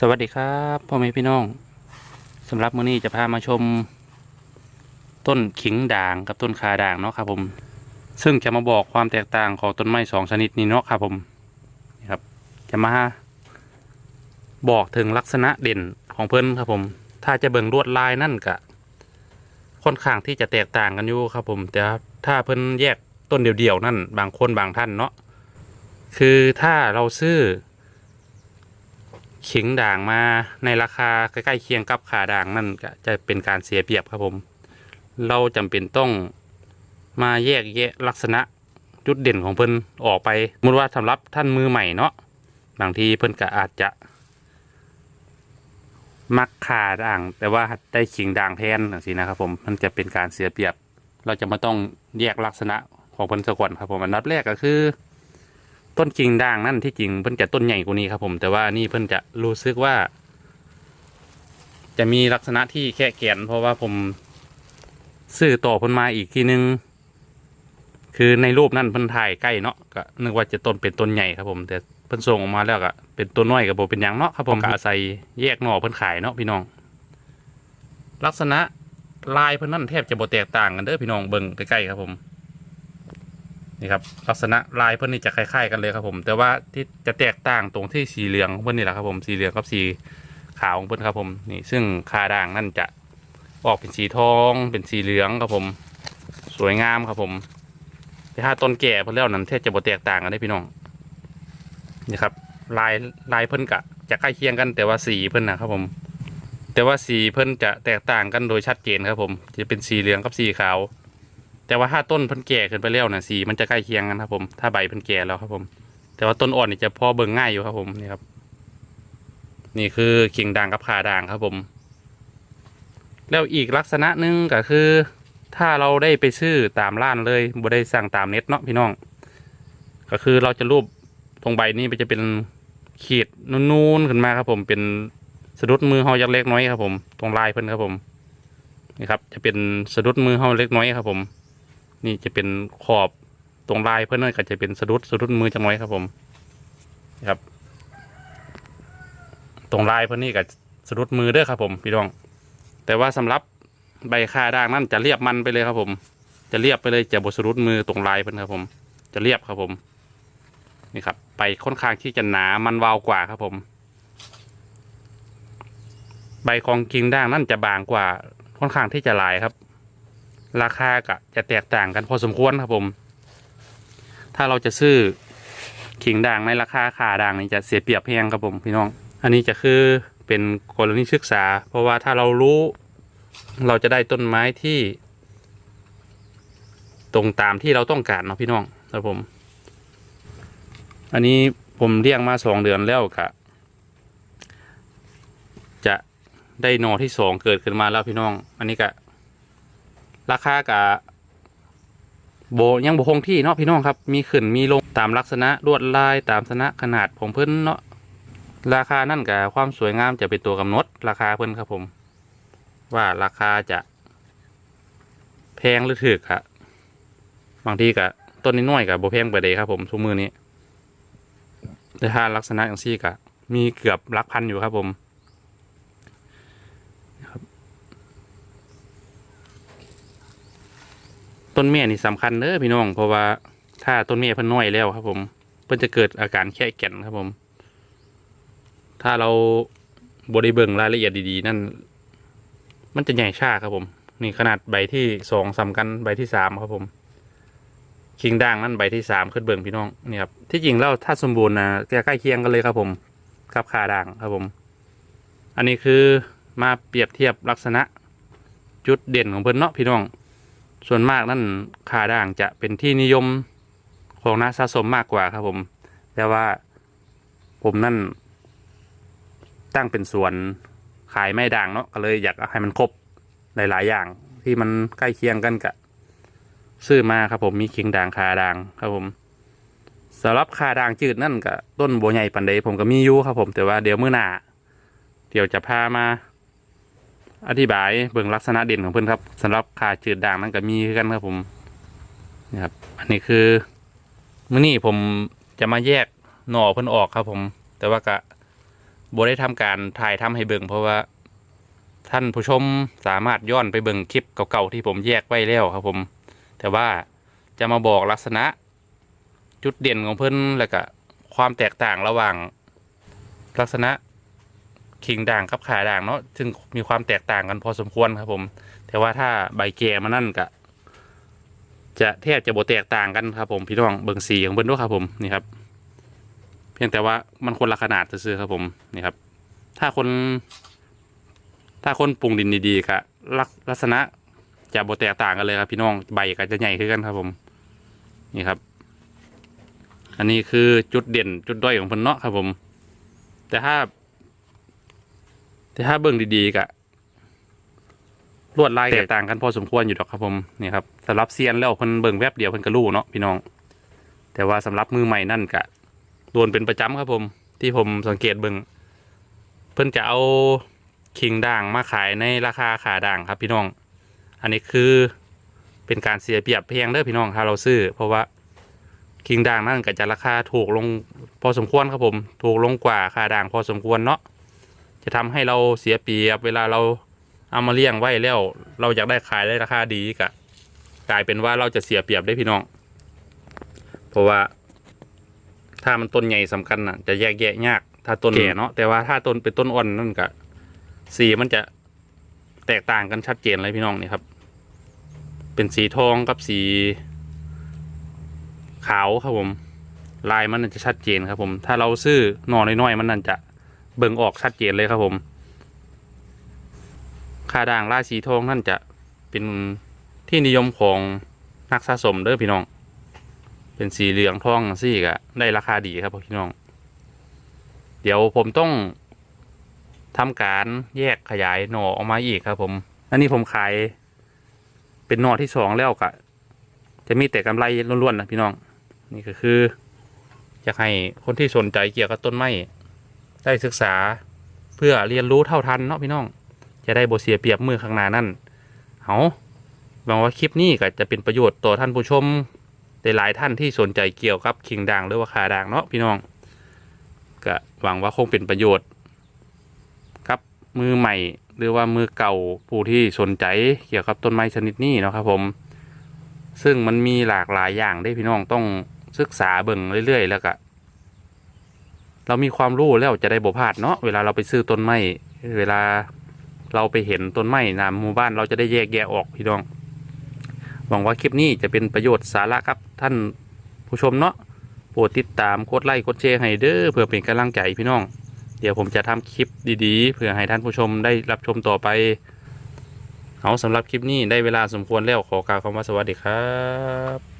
สวัสดีครับพ่อแม่พี่น้องสำหรับมื้อนี้จะพามาชม ต้นขิงด่างกับต้นคาด่างเนาะครับผม ซึ่งจะมาบอกความแตกต่างของต้นไม้สองชนิดนี้เนาะครับผมนี่ครับ จะมาบอกถึงลักษณะเด่นของเพิ่นครับผม ถ้าจะเบิ่งลวดลายนั่นกะค่อนข้างที่จะแตกต่างกันอยู่ครับผม แต่ถ้าเพิ่นแยกต้นเดียวๆนั่นบางคนบางท่านเนาะคือถ้าเราซื้อ ขิงด่างมาในราคาใกล้ๆเคียงกับขาด่างนั่นก็จะเป็นการเสียเปรียบครับผม เราจำเป็นต้องมาแยกแยะลักษณะจุดเด่นของเพิ่นออกไปสมมติว่าสำหรับท่านมือใหม่เนาะบางทีเพิ่นก็อาจจะมักขาด่าง แต่ว่าได้ขิงด่างแทนสินะครับผมมันจะเป็นการเสียเปรียบ เราจะมาต้องแยกลักษณะของเพิ่นซะก่อนครับผมอันดับแรกก็คือ ต้นกิ่งด่างนั่นที่จริงเพิ่นจะต้นใหญ่กว่านี้ครับ ผมแต่ว่านี่เพิ่นจะรู้สึกว่า จะมีลักษณะที่แค่แขนเพราะว่าผมซื้อต่อเพิ่นมาอีกทีนึง คือในรูปนั่นเพิ่นถ่ายใกล้เนาะก็นึกว่าจะต้นเป็นต้นใหญ่ครับ ผมแต่เพิ่นส่งออกมาแล้วก็เป็นต้นน้อยกับโบเป็นหยังเนาะครับ ผมก็อาศัยแยกหน่อเพิ่นขายเนาะพี่น้อง ลักษณะลายเพิ่นนั่นแทบจะบ่แตกต่างกันเด้อพี่น้องเบิ่งใกล้ๆครับผม นี่ครับลักษณะลายเพื่อนนี่จะคล้ายๆกันเลยครับผม แต่ว่าที่จะแตกต่างตรงที่สีเหลืองเพื่อนนี่แหละครับผมสีเหลืองกับสีขาวของเพื่อนครับผมนี่ซึ่งคาด่างนั่นจะออกเป็นสีทอง เป็นสีเหลืองครับผม สวยงามครับผมแต่ถ้าต้นแก่เพื่อนแล้วนั้นแทบจะบ่แตกต่างกันได้พี่น้องนี่ครับลายลายเพื่อนกะจะใกล้เคียงกัน แต่ว่าสีเพื่อนนะครับผม แต่ว่าสีเพื่อนจะแตกต่างกันโดยชัดเจนครับผม จะเป็นสีเหลืองกับสีขาว แต่ว่าถ้าต้นพิ่นแก่ขึ้นไปแล้วนะสีมันจะใกล้เคียงกันครับผมถ้าใบพิ่นแก่แล้วครับผม แต่ว่าต้นอ่อนนี่จะพอเบิ่งง่ายอยู่ครับผมนี่ครับ นี่คือขิงด่างกับขาด่างครับผม แล้วอีกลักษณะหนึ่งก็คือ ถ้าเราได้ไปซื้อตามร้านเลยบ่ได้สั่งตามเน็ตเนาะพี่น้อง ก็คือเราจะรูปตรงใบนี้มันจะเป็นขีดนูนๆขึ้นมาครับ ผมเป็นสะดุดมือเฮายักเล็กน้อยครับผม ตรงลายเพิ่นครับผมนี่ครับ จะเป็นสะดุดมือเฮาเล็กน้อยครับผม นี่จะเป็นขอบตรงลายเพื่อนนั่นก็จะเป็นสะดุดสะดุดมือจังไว้ครับผมครับ ตรงลายเพื่อนนี่ก็สะดุดมือเด้อครับผมพี่น้อง แต่ว่าสำหรับใบคาด่างนั่นจะเรียบมันไปเลยครับผม จะเรียบไปเลยจะบสะดุดมือตรงลายเพื่อนครับผม จะเรียบครับผมนี่ครับไปค่อนข้างที่จะหนามันวาวกว่าครับผม ใบของกิ่งด่างนั่นจะบางกว่าค่อนข้างที่จะลายครับ ราคาก็จะแตกต่างกันพอสมควรครับผม ถ้าเราจะซื้อขิงด่างในราคาขาด่างนี่จะเสียเปรียบแพงครับผมพี่น้อง อันนี้จะคือเป็นกรณีศึกษา เพราะว่าถ้าเรารู้เราจะได้ต้นไม้ที่ ตรงตามที่เราต้องการเนาะพี่น้องครับผม อันนี้ผมเลี้ยงมาสองเดือนแล้วกะจะได้นอที่สองเกิดขึ้นมาแล้วพี่น้อง อันนี้ก็ ราคากะโบยังโบคงที่เนาะพี่น้องครับ มีขึ้นมีลงตามลักษณะลวดลายตามลักษณะขนาดของเพิ่นเนาะราคานั่นกับความสวยงามจะเป็นตัวกำหนดราคาเพิ่นครับผม ว่าราคาจะแพงหรือถูกครับบางทีกับต้นน้อยกับโบแพงไปเลยครับ ผมทุกมือนี้แต่ถ้าลักษณะอย่างซี่กะมีเกือบหลักพันอยู่ครับผม ต้นเมียนี่สำคัญเด้อพี่น้องเพราะว่าถ้าต้นเมียเพิ่นน้อยแล้วครับ ผม เพิ่นจะเกิดอาการแค่แก่นครับผม ถ้าเราบริเบิงรายละเอียดดีๆ นั่น มันจะใหญ่ชาครับผม นี่ขนาดใบที่สองสำคัญใบที่สามครับผม คิงด่างนั่นใบที่สามขึ้นเบิงพี่น้องนี่ครับที่จริงแล้วถ้าสมบูรณ์นะจะใกล้เคียงกันเลยครับผมกับขาด่างครับผม อันนี้คือมาเปรียบเทียบลักษณะจุดเด่นของเพิ่นเนาะพี่น้อง ส่วนมากนั่นขาด่างจะเป็นที่นิยมของนักสะสมมากกว่าครับผม แต่ว่าผมนั่น ตั้งเป็นสวนขายไม่ด่างเนาะก็เลยอยากให้มันครบหลาย ๆ อย่างที่มันใกล้เคียงกันกับซื้อมาครับผมมีคิงด่างขาด่างครับผมสำหรับขาด่างจืดนั่นกับต้นโบวใหญ่ปันใดผมก็มีอยู่ครับผม แต่ว่าเดี๋ยวมื้อหน้าเดี๋ยวจะพามา อธิบายเบื้องลักษณะเด่นของเพื่อนครับสำหรับขาจืดด่างนั้นก็มีกันครับผมนี่ครับ อันนี้คือมื้อนี้ผมจะมาแยกหน่อเพิ่อนออกครับผม แต่ว่าก็บได้ทำการถ่ายทำให้เบิ่งเพราะว่าท่านผู้ชมสามารถย้อนไปเบิ่งคลิปเก่าๆที่ผมแยกไว้แล้วครับผม แต่ว่าจะมาบอกลักษณะจุดเด่นของเพิ่อนแล้วก็ความแตกต่างระหว่างลักษณะ คิงด่างกับขาด่างเนาะซึ่งมีความแตกต่างกันพอสมควรครับผม แต่ว่าถ้าใบแก่มานั่นก็จะแทบจะบ่แตกต่างกันครับผมพี่น้องเบิ่งสีของเพิ่นด้วยครับผมนี่ครับ เพียงแต่ว่ามันคนละขนาดซื่อครับผมนี่ครับ ถ้าคน ถ้าคนปรุงดินดีๆก็ลักลักษณะจะบ่แตกต่างกันเลยครับ พี่น้องใบก็จะใหญ่ขึ้นกันครับผม นี่ครับ อันนี้คือจุดเด่นจุดด้อยของเพิ่นเนาะครับผม แต่ถ้า แต่ถ้าเบิ่งดีๆก็ลวดลายแตกต่างกันพอสมควรอยู่ดอกครับผมนี่ครับสำหรับเซียนแล้วเพิ่นเบิ่งแวบเดียวเพิ่นก็รู้เนาะพี่น้อง แต่ว่าสำหรับมือใหม่นั่นก็โดนเป็นประจำครับผม ที่ผมสังเกตเบิ่งเพิ่นจะเอาคิงด่างมาขายในราคาขาด่างครับพี่น้อง อันนี้คือเป็นการเสียเปรียบเพียงเด้อพี่น้องถ้าเราซื้อ เพราะว่าคิงด่างนั่นก็จะราคาถูกลงพอสมควรครับผม ถูกลงกว่าขาด่างพอสมควรเนาะ จะทำให้เราเสียเปรียบเวลาเราเอามาเลี้ยงไว้แล้ว เราอยากได้ขายได้ราคาดีกะกลายเป็นว่าเราจะเสียเปรียบได้พี่น้อง เพราะว่า ถ้ามันต้นใหญ่สำคัญน่ะ จะแยกแยะยาก ถ้าต้นแก่เนาะแต่ว่าถ้าต้นเป็นต้นอ่อนนั่นกะสีมันจะแตกต่างกันชัดเจนเลยพี่น้องนี่ครับ เป็นสีทองกับสี ขาวครับผม ลายมันน่ะจะชัดเจนครับผม ถ้าเราซื้อหน่อน้อยๆมันนั่นจะ เบิ่งออกชัดเจนเลยครับผมคาด่างลายสีทองนั่นจะเป็นที่นิยมของนักสะสมเด้อพี่น้อง เป็นสีเหลืองทองซี่ก็ได้ราคาดีครับพี่น้อง เดี๋ยวผมต้องทำการแยกขยายหน่อออกมาอีกครับ ผม อันนี้ผมขาย เป็นหน่อที่สองแล้วก็จะมีแต่กำไรล้วนๆนะพี่น้อง นี่ก็คืออยากให้คนที่สนใจเกี่ยวกับต้นไม้ ได้ศึกษาเพื่อเรียนรู้เท่าทันเนาะพี่น้อง จะได้บ่เสียเปรียบมือข้างหน้านั่นเอาหวังว่าคลิปนี้ก็จะเป็นประโยชน์ต่อท่านผู้ชมได้หลายท่านที่สนใจเกี่ยวกับคิงด่างหรือว่าขาด่างเนาะพี่น้องก็หวังว่าคงเป็นประโยชน์กับมือใหม่หรือว่ามือเก่าผู้ที่สนใจเกี่ยวกับต้นไม้ชนิดนี้เนาะครับผม ซึ่งมันมีหลากหลายอย่างได้พี่น้องต้องศึกษาเบิ่งเรื่อย ๆ แล้วก็ เรามีความรู้แล้วจะได้บ่พลาดเนาะเวลาเราไปซื้อต้นไม้เวลาเราไปเห็นต้นไม้นามหมู่บ้านเราจะได้แยกแยะออกพี่น้องหวังว่าคลิปนี้จะเป็นประโยชน์สาระครับท่านผู้ชมเนาะโปรดติดตามกดไลค์กดแชร์ให้เด้อเพื่อเป็นกำลังใจพี่น้อง เดี๋ยวผมจะทำคลิปดีๆ เพื่อให้ท่านผู้ชมได้รับชมต่อไปเอาสำหรับคลิปนี้ได้เวลาสมควรแล้วขอกล่าวคำว่าสวัสดีครับ